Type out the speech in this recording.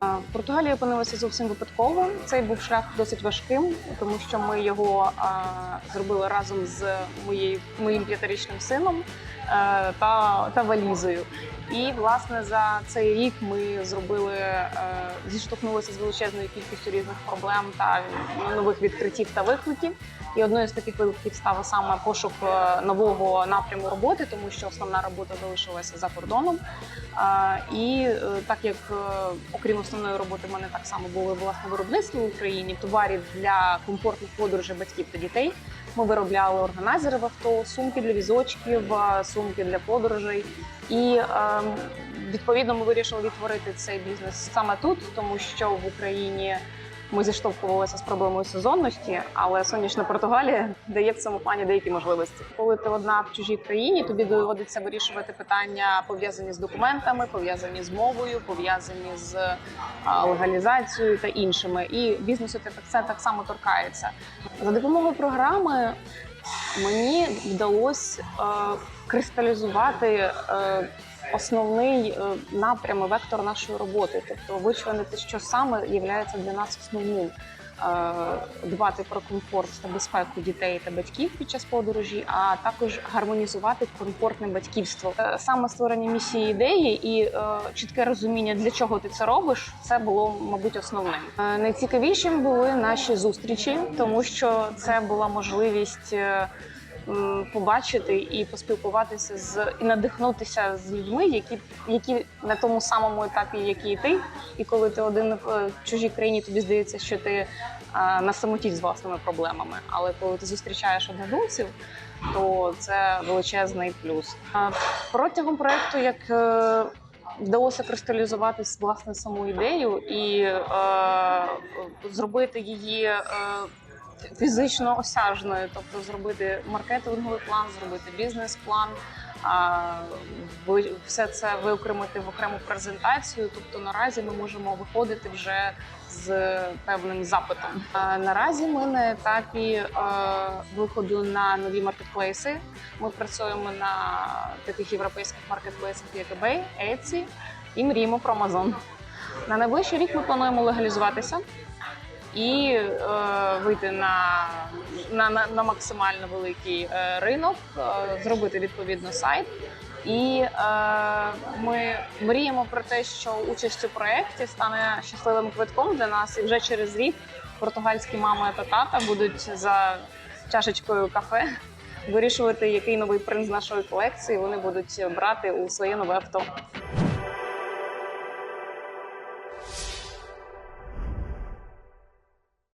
А, В Португалії я опинилася зовсім випадково. Цей був шлях досить важким, тому що ми його а, зробили разом з моєю моїм п'ятирічним сином е, та, та валізою. І власне за цей рік ми зробили е, зіштовхнулися з величезною кількістю різних проблем та нових відкриттів та викликів. І одною з таких викликів став саме пошук е, нового напряму роботи, тому що основна робота залишилася за кордоном. І е, так як е, окрім основної роботи, в мене так само було власне виробництво в Україні товарів для комфортних подорожей батьків та дітей. Ми виробляли органайзери в авто, сумки для візочків, сумки для подорожей. І е, відповідно ми вирішили відтворити цей бізнес саме тут, тому що в Україні ми зіштовхувалися з проблемою сезонності, але сонячна Португалія дає в цьому плані деякі можливості. Коли ти одна в чужій країні, тобі доводиться вирішувати питання пов'язані з документами, пов'язані з мовою, пов'язані з легалізацією та іншими. І бізнесу це так- само торкається. За допомогою програми мені вдалося е, кристалізувати. Е, Основний е, напрям і вектор нашої роботи, тобто вичленити, що саме є для нас основним. Е, Дбати про комфорт та безпеку дітей та батьків під час подорожі, а також гармонізувати комфортне батьківство. Е, Саме створення місії ідеї і е, чітке розуміння, для чого ти це робиш, це було, мабуть, основним. Найцікавішим були наші зустрічі, тому що це була можливість. Е, побачити і поспілкуватися з і надихнутися з людьми, які, які на тому самому етапі, як і ти. І коли ти один в е, чужій країні, тобі здається, що ти а, на самоті з власними проблемами. Але коли ти зустрічаєш однодумців, то це величезний плюс. Протягом проекту, як е, Вдалося кристалізувати власне саму ідею і е, зробити її е, фізично осяжною, тобто зробити маркетинговий план, зробити бізнес-план, все це виокремити в окрему презентацію. Тобто наразі ми можемо виходити вже з певним запитом. Наразі ми на етапі е, виходу на нові маркетплейси. Ми працюємо на таких європейських маркетплейсах, як eBay, Etsy і мріємо про Amazon. На найближчий рік ми плануємо легалізуватися і е, вийти на, на, на, максимально великий е, ринок, е, зробити відповідно сайт. І е, ми мріємо про те, що участь у проєкті стане щасливим квитком для нас, і вже через рік португальські мама та тата будуть за чашечкою кафе вирішувати, який новий принц нашої колекції вони будуть брати у своє нове авто.